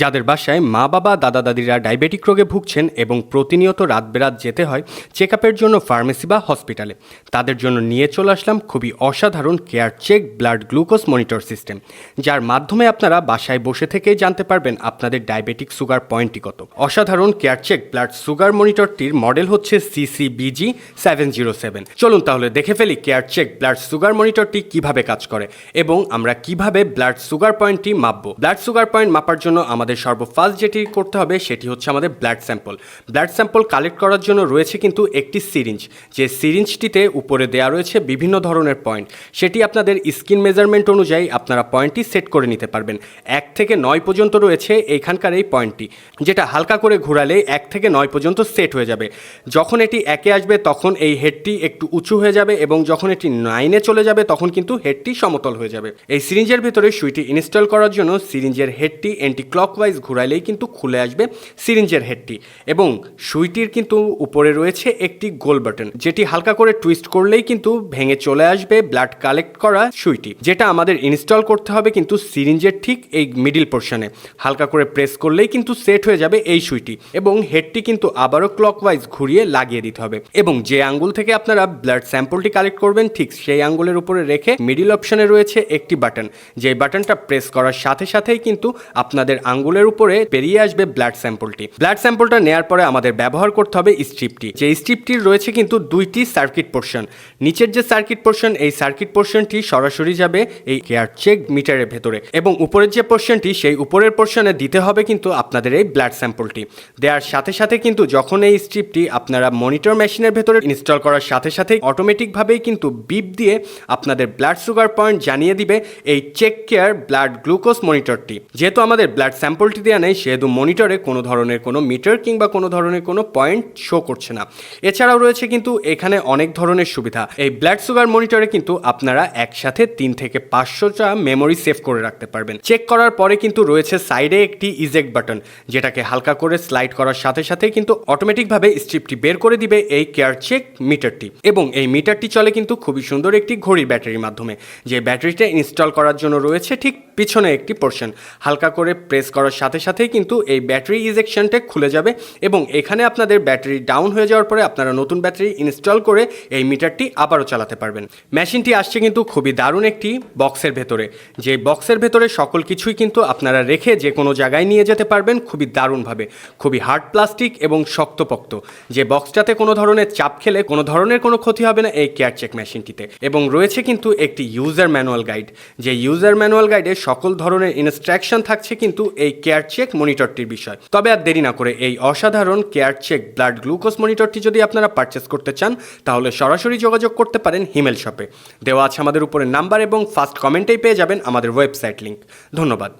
যাদের বাসায় মা বাবা, দাদা দাদিরা ডায়াবেটিক রোগে ভুগছেন এবং প্রতিনিয়ত রাত বেরাত যেতে হয় চেক আপের জন্য ফার্মেসি বা হসপিটালে। তাদের জন্য নিয়ে চলে আসলাম খুবই অসাধারণ care check blood glucose monitor system, যার মাধ্যমে আপনারা বাসায় বসে থেকেই জানতে পারবেন আপনাদের ডায়াবেটিক সুগার পয়েন্টটি কত। অসাধারণ কেয়ার চেক ব্লাড সুগার মনিটরটির মডেল হচ্ছে সিসিবিজি সেভেন জিরো সেভেন চলুন তাহলে দেখে ফেলি কেয়ার চেক ব্লাড সুগার মনিটরটি কীভাবে কাজ করে এবং আমরা কীভাবে ব্লাড সুগার পয়েন্টটি মাপবো। ব্লাড সুগার পয়েন্ট মাপার জন্য আমাদের সর্বফার্স্ট যেটি করতে হবে সেটি হচ্ছে আমাদের blood sample. Blood sample collect করার জন্য রয়েছে কিন্তু একটি সিরিঞ্জ। যে সিরিঞ্জটিতে উপরে দেওয়া রয়েছে বিভিন্ন ধরনের পয়েন্ট। সেটি আপনাদের স্কিন মেজারমেন্ট অনুযায়ী আপনারা পয়েন্টটি সেট করে নিতে পারবেন। এক থেকে নয় পর্যন্ত রয়েছে এইখানকার এই পয়েন্টটি। যেটা হালকা করে ঘোরালে এক থেকে নয় পর্যন্ত সেট হয়ে যাবে। যখন এটি একে আসবে তখন এই হেডটি একটু উঁচু হয়ে যাবে এবং যখন এটি নাইনে চলে যাবে তখন কিন্তু হেডটি সমতল হয়ে যাবে। এই সিরিঞ্জের ভেতরে সুইটি ইনস্টল করার জন্য সিরিঞ্জের হেডটি অ্যান্টি ক্লকওয়াইজ ঘুরাইলেই কিন্তু খুলে আসবে সিরিঞ্জের হেডটি এবং সুইটির কিন্তু উপরে রয়েছে একটি গোল বাটন, যেটি হালকা করে টুইস্ট করলেই কিন্তু ভেঙে চলে আসবে ব্লাড কালেক্ট করা সুইটি, যেটা আমাদের ইনস্টল করতে হবে কিন্তু সিরিঞ্জের ঠিক এই মিডিল পোর্শনে। হালকা করে প্রেস করলেই কিন্তু সেট হয়ে যাবে এই সুইটি এবং হেডটি কিন্তু আবারও ক্লকওয়াইজ ঘুরিয়ে লাগিয়ে দিতে হবে এবং যে আঙ্গুল থেকে আপনারা ব্লাড স্যাম্পলটি কালেক্ট করবেন, ঠিক সেই আঙ্গুলের উপরে রেখে মিডিল অপশনে রয়েছে একটি বাটন যে বাটনটা প্রেস করার সাথে সাথেই কিন্তু আপনাদের আঙ্গুলের উপরে বেরিয়ে আসবে ব্লাড স্যাম্পলটি। ব্লাড স্যাম্পলটা নেওয়ার পরে আমাদের ব্যবহার করতে হবে স্ট্রিপটি। যে স্ট্রিপটির রয়েছে কিন্তু দুইটি সার্কিট পোর্শন। নিচের যে সার্কিট পোর্শন, এই সার্কিট পোর্শনটি সরাসরি যাবে এই কেয়ার চেক মিটারের ভেতরে এবং উপরের যে পোর্শনটি, সেই উপরের পোর্শনে দিতে হবে কিন্তু আপনাদের এই ব্লাড স্যাম্পলটি। দেওয়ার সাথে সাথে কিন্তু যখন এই স্ট্রিপটি আপনারা মনিটর মেশিনের ভেতরে ইনস্টল করার সাথে সাথে অটোমেটিকভাবেই কিন্তু বিপ দিয়ে আপনাদের ব্লাড সুগার পয়েন্ট জানিয়ে দিবে এই চেক কেয়ার ব্লাড গ্লুকোজ মনিটরটি। যেহেতু আমাদের ব্লাড স্যাম্পলটি দেওয়া নেই, সেহেতু মনিটরে কোনো ধরনের কোনো মিটার কিংবা কোনো ধরনের কোনো পয়েন্ট শো করছে না। এছাড়াও রয়েছে কিন্তু এখানে অনেক ধরনের সুবিধা। এই ব্লাড সুগার মনিটরে কিন্তু আপনারা একসাথে তিন থেকে পাঁচশোটা মেমোরি সেভ করে রাখতে পারবেন। চেক করার পরে কিন্তু রয়েছে সাইডে একটি ইজেক্ট বাটন, যেটাকে হালকা করে স্লাইড করার সাথে সাথে কিন্তু অটোমেটিকভাবে স্ট্রিপটি বের করে দিবে এই কেয়ার চেক মিটারটি। এবং এই মিটারটি চলে কিন্তু খুবই সুন্দর একটি ঘড়ির ব্যাটারির মাধ্যমে। যে ব্যাটারিটা ইনস্টল করার জন্য রয়েছে ঠিক পিছনে একটি পোর্শন হালকা করে প্রেস করার সাথে সাথেই কিন্তু এই ব্যাটারি ইজেকশনটা খুলে যাবে এবং এখানে আপনাদের ব্যাটারি ডাউন হয়ে যাওয়ার পরে আপনারা নতুন ব্যাটারি ইনস্টল করে এই মিটারটি আবারও চালাতে পারবেন। মেশিনটি আসছে কিন্তু খুবই দারুণ একটি বক্সের ভেতরে। যে বক্সের ভেতরে সকল কিছুই কিন্তু আপনারা রেখে যে কোনো জায়গায় নিয়ে যেতে পারবেন খুবই দারুণভাবে। খুবই হার্ড প্লাস্টিক এবং শক্তপোক্ত। যে বক্সটাতে কোনো ধরনের চাপ খেলে কোনো ধরনের কোনো ক্ষতি হবে না এই কেয়ার চেক মেশিনটিতে এবং রয়েছে কিন্তু একটি ইউজার ম্যানুয়াল গাইড যে ইউজার ম্যানুয়াল গাইডে সকল ধরনের ইনস্ট্রাকশন থাকছে কিন্তু এই কেয়ার চেক মনিটরটির বিষয়। তবে আর দেরি না করে এই অসাধারণ কেয়ার চেক ব্লাড গ্লুকোজ মনিটরটি যদি আপনারা পারচেস করতে চান, তাহলে সরাসরি যোগাযোগ করতে পারেন হিমেল শপে। দেওয়া আছে আমাদের উপরে নাম্বার এবং ফার্স্ট কমেন্টেই পেয়ে যাবেন আমাদের ওয়েবসাইট লিঙ্ক ধন্যবাদ।